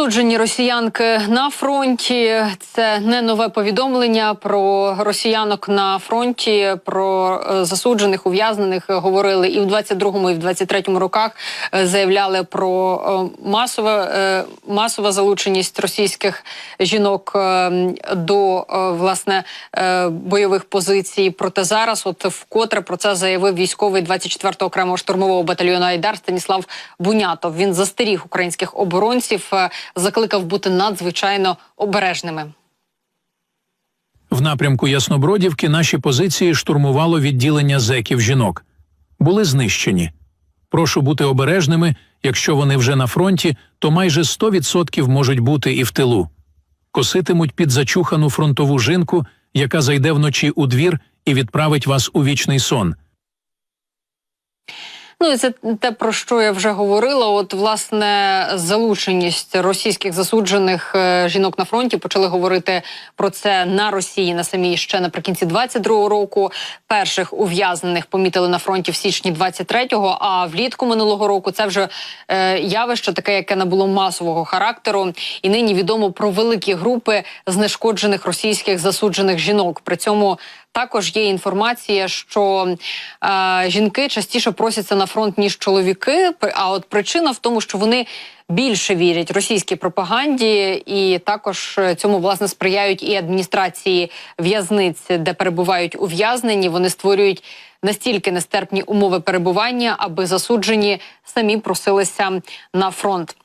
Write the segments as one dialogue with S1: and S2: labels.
S1: Засуджені росіянки на фронті. Це не нове повідомлення про росіянок на фронті. Про е, засуджених ув'язнених говорили і в 22-му, і в 23-му роках. Е, Заявляли про е, масове е, масова залученість російських жінок е, до е, власне е, бойових позицій. Проте зараз, от вкотре про це заявив військовий 24-го окремого штурмового батальйону Айдар Станіслав Бунятов. Він застеріг українських оборонців, е, закликав бути надзвичайно обережними.
S2: В напрямку Яснобродівки наші позиції штурмувало відділення зеків жінок. Були знищені. Прошу бути обережними. Якщо вони вже на фронті, то майже 100% можуть бути і в тилу. Коситимуть під зачухану фронтову жінку, яка зайде вночі у двір і відправить вас у вічний сон.
S1: Ну і це те, про що я вже говорила. От власне залученість російських засуджених е, жінок на фронті почали говорити про це на Росії на самій ще наприкінці 22-го року. Перших ув'язнених помітили на фронті в січні 23-го, А влітку минулого року це вже е, явище, таке, яке набуло масового характеру. І нині відомо про великі групи знешкоджених російських засуджених жінок. При цьому також є інформація, що е, жінки частіше просяться на фронт ніж чоловіки. А от причина в тому, що вони більше вірять російській пропаганді, і також е, цьому власне сприяють і адміністрації в'язниць, де перебувають ув'язнені. Вони створюють настільки нестерпні умови перебування, аби засуджені самі просилися на фронт.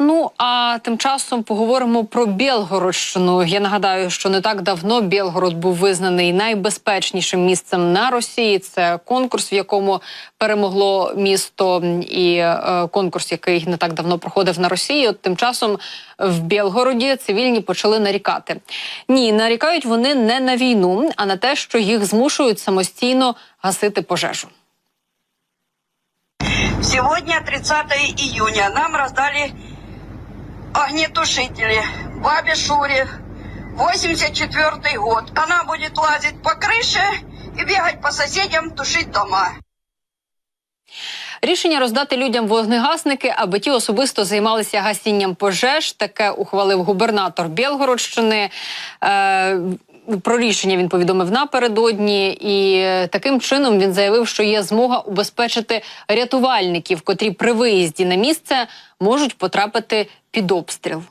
S1: Ну а тим часом поговоримо про Білгородщину. Я нагадаю, що не так давно Білгород був визнаний найбезпечнішим місцем на Росії. Це конкурс, в якому перемогло місто, і е, конкурс, який не так давно проходив на Росії. От тим часом в Білгороді цивільні почали нарікати. Ні, нарікають вони не на війну, а на те, що їх змушують самостійно гасити пожежу.
S3: Сегодня 30 июня нам раздали огнетушители бабе Шуре. 84 год. Она будет лазить по крыше и бегать по соседям, тушить дома.
S1: Рішення роздати людям вогнегасники, аби ті особисто займалися гасінням пожеж. Таке ухвалив губернатор Білгородщини. Е, про рішення він повідомив напередодні, і таким чином він заявив, що є змога убезпечити рятувальників, котрі при виїзді на місце можуть потрапити під обстріл.